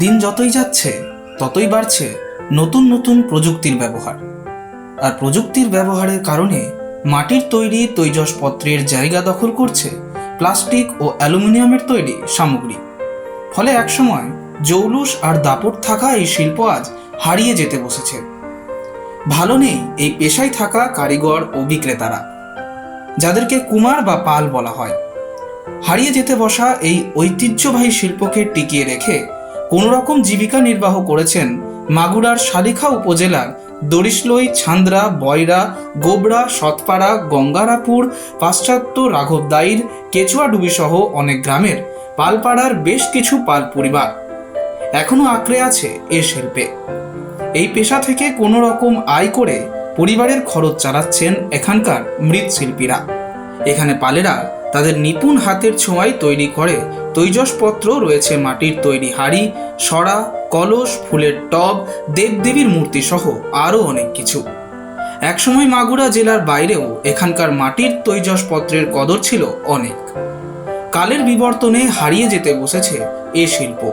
দিন যতই যাচ্ছে, ততই বাড়ছে নতুন নতুন প্রযুক্তির ব্যবহার। আর প্রযুক্তির ব্যবহারের কারণে মাটির তৈরি তৈজসপত্রের জায়গা দখল করছে প্লাস্টিক ও অ্যালুমিনিয়ামের তৈরি সামগ্রী। ফলে একসময় জৌলুস আর দাপট থাকা এই শিল্প আজ হারিয়ে যেতে বসেছে। ভালো নেই এই পেশায় থাকা কারিগর ও বিক্রেতারা, যাদেরকে কুমার বা পাল বলা হয়। হারিয়ে যেতে বসা এই ঐতিহ্যবাহী শিল্পকে টিকিয়ে রেখে কোনো রকম জীবিকা নির্বাহ করেছেন মাগুরার শালিখা উপজেলার দরিশলই, ছান্দ্রা, বয়রা, গোবরা, সতপাড়া গঙ্গারাপুর পাশ্চাত্য রাঘবদাইর কেচুয়াডুবি সহ অনেক গ্রামের পালপাড়ার বেশ কিছু পাল পরিবার এখনও আঁকড়ে আছে এ শিল্পে। এই পেশা থেকে কোনো রকম আয় করে পরিবারের খরচ চালাচ্ছেন এখানকার মৃৎশিল্পীরা। এখানে পালেরা তাদের নিপুণ হাতের ছোঁয়ায় তৈরি করে। তৈজসপত্র রয়েছে মাটির তৈরি হাড়ি, সরা, কলস, ফুলের টব, দেবদেবীর মূর্তি সহ আরও অনেক কিছু। একসময় মাগুরা জেলার বাইরেও এখানকার মাটির তৈজসপত্রের কদর ছিল অনেক। কালের বিবর্তনে হারিয়ে যেতে বসেছে এ শিল্প।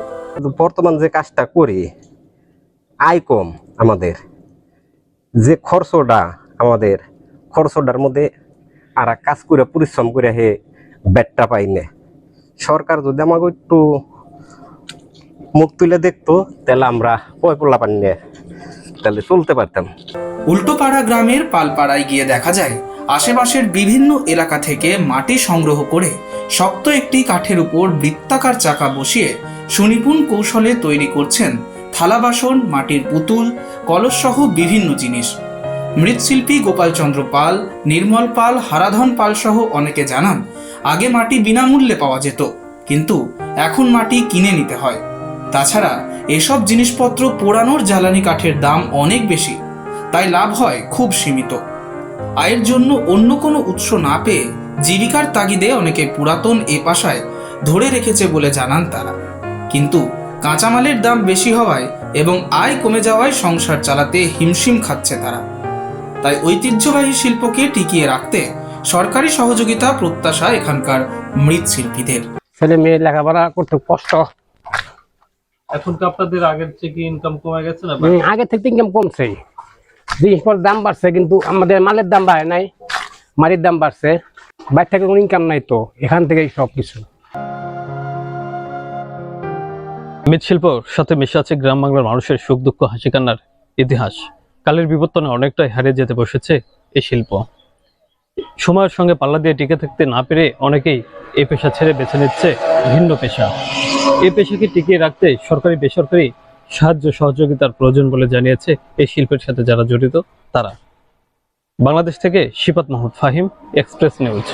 বর্তমান যে কাজটা করি, আয় কম আমাদের। যে খরচটা আমাদের, খরচটার মধ্যে আর কাজ করে, পরিশ্রম করে হে ব্যাটটা পাই না সরকার যদি আমাকে একটু মুখ তুলে দেখতো, তাহলে আমরা পয় পোলা পানি তাহলে চলতে পারতাম। উল্টোপাড়া গ্রামের পালপাড়ায় গিয়ে দেখা যায়, আশেপাশের বিভিন্ন এলাকা থেকে মাটি সংগ্রহ করে শক্ত একটি কাঠের উপর বৃত্তাকার চাকা বসিয়ে সুনিপুণ কৌশলে তৈরি করছেন থালা বাসন, মাটির পুতুল, কলসসহ বিভিন্ন জিনিস। মৃৎশিল্পী গোপালচন্দ্র পাল, নির্মল পাল, হারাধন পাল সহ অনেকে জানান, আগে মাটি বিনামূল্যে পাওয়া যেত, কিন্তু এখন মাটি কিনে নিতে হয়। তাছাড়া এসব জিনিসপত্র পোড়ানোর জ্বালানি কাঠের দাম অনেক বেশি, তাই লাভ হয় খুব সীমিত। আয়ের জন্য অন্য কোনো উৎস না পেয়ে জীবিকার তাগিদে অনেকে পুরাতন এ পাশায় ধরে রেখেছে বলে জানান তারা। কিন্তু কাঁচামালের দাম বেশি হওয়ায় এবং আয় কমে যাওয়ায় সংসার চালাতে হিমশিম খাচ্ছে তারা। তাই ঐতিহ্যবাহী শিল্পকে টিকিয়ে রাখতে সরকারি সহযোগিতা প্রত্যাশা এখানকার মৃৎশিল্পীদের। ছেলে মেয়ে লেখাপড়া করতে কষ্ট। এখন কি আপনাদের আগের থেকে ইনকাম কমে গেছে না আগে থেকে ইনকাম কমছে। জিনিসপত্রের দাম বাড়ছে কিন্তু আমাদের মালের দাম বাড়ে নাই মাটির দাম বাড়ছে। বাইরে থেকে কোনো ইনকাম নাই তো এখান থেকেই সব কিছু মৃৎশিল্পর সাথে মিশে আছে গ্রাম বাংলার মানুষের সুখ দুঃখ হাসি কান্নার ইতিহাস। কালের বিবর্তনে অনেকটাই হারিয়ে যেতে বসেছে এই শিল্প। সময়ের সঙ্গে পাল্লা দিয়ে টিকে থাকতে না পেরে অনেকেই এই পেশা ছেড়ে বেছে নিচ্ছে ভিন্ন পেশা। এই পেশাকে টিকিয়ে রাখতে সরকারি বেসরকারি সাহায্য সহযোগিতার প্রয়োজন বলে জানিয়েছে এই শিল্পের সাথে যারা জড়িত, তারা। বাংলাদেশ থেকে শিপাত মাহমুদ ফাহিম, এক্সপ্রেস নিউজ।